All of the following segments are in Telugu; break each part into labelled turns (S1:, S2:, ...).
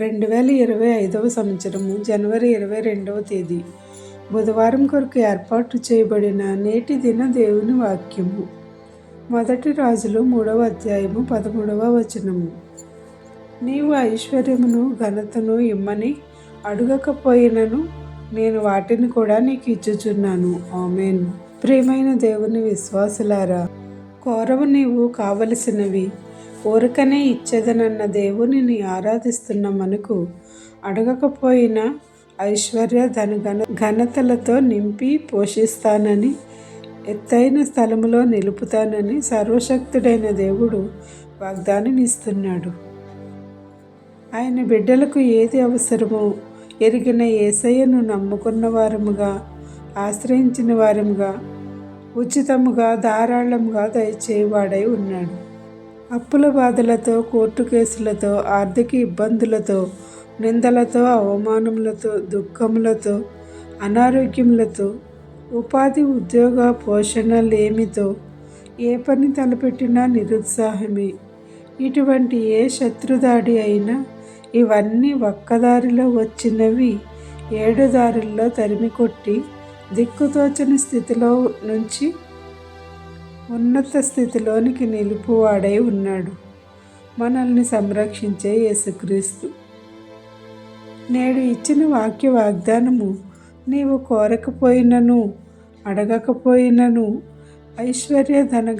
S1: రెండు వేల ఇరవై ఐదవ సంవత్సరము జనవరి ఇరవై రెండవ తేదీ. బుధవారం కొరకు ఏర్పాటు చేయబడిన నేటి దిన దేవుని వాక్యము. మొదటి రాజులు మూడవ అధ్యాయము పదమూడవ వచనము. నీవు ఐశ్వర్యమును ఘనతను ఇమ్మని అడగకపోయినను నేను వాటిని కూడా నీకు ఇచ్చుచున్నాను. ఆమెన్. ప్రియమైన దేవుని విశ్వాసులారా కోరవు నీవు కావలసినవి కోరికనే ఇచ్చేదనన్న దేవునిని ఆరాధిస్తున్న మనకు అడగకపోయినా ఐశ్వర్య ధన ఘన ఘనతలతో నింపి పోషిస్తానని ఎత్తైన స్థలములో నిలుపుతానని సర్వశక్తుడైన దేవుడు వాగ్దానం ఇస్తున్నాడు ఆయన బిడ్డలకు ఏది అవసరమో ఎరిగిన ఏసయ్యను నమ్ముకున్న వారముగా ఆశ్రయించిన వారముగా ఉచితముగా ధారాళముగా దయచేవాడై ఉన్నాడు. అప్పుల బాధలతో కోర్టు కేసులతో ఆర్థిక ఇబ్బందులతో నిందలతో అవమానములతో దుఃఖములతో అనారోగ్యములతో ఉపాధి ఉద్యోగ పోషణ లేమితో ఏ పని తలపెట్టినా నిరుత్సాహమే. ఇటువంటి ఏ శత్రుదాడి అయినా ఇవన్నీ ఒక్కదారిలో వచ్చినవి ఏడు దారుల్లో తరిమి కొట్టి దిక్కుతోచని స్థితిలో నుంచి ఉన్నత స్థితిలోనికి నిలుపువాడై ఉన్నాడు. మనల్ని సంరక్షించే యేసుక్రీస్తు. నేడు ఇచ్చిన వాక్య వాగ్దానము నీవు కోరకపోయినను అడగకపోయినను ఐశ్వర్య ధన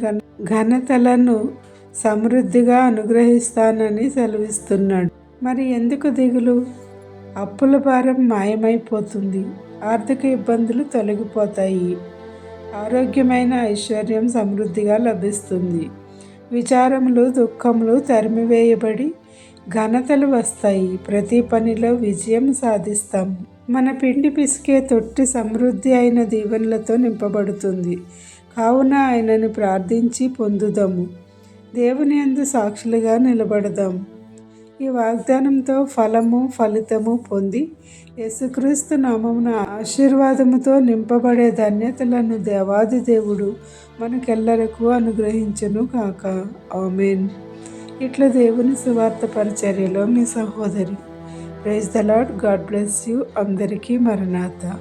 S1: ఘనతలను సమృద్ధిగా అనుగ్రహిస్తానని సెలవిస్తున్నాడు. మరి ఎందుకు దిగులు? అప్పుల భారం మాయమైపోతుంది. ఆర్థిక ఇబ్బందులు తొలగిపోతాయి. ఆరోగ్యమైన ఐశ్వర్యం సమృద్ధిగా లభిస్తుంది. విచారములు దుఃఖములు తరిమివేయబడి ఘనతలు వస్తాయి. ప్రతి పనిలో విజయం సాధిస్తాము మన పిండి పిసికే తొట్టి సమృద్ధి అయిన దీవెనలతో నింపబడుతుంది. కావున ఆయనను ప్రార్థించి పొందుదాము. దేవుని అందు సాక్షులుగా నిలబడదాము ఈ వాగ్దానంతో ఫలము ఫలితము పొంది యేసుక్రీస్తు నామమున ఆశీర్వాదముతో నింపబడే ధన్యతలను దేవాది దేవుడు మనకెల్లరకు అనుగ్రహించను కాక ఆమెన్. ఇట్లా దేవుని సువార్త పరిచర్యలో మీ సహోదరి. Praise the lord god bless you. అందరికీ మరణాత.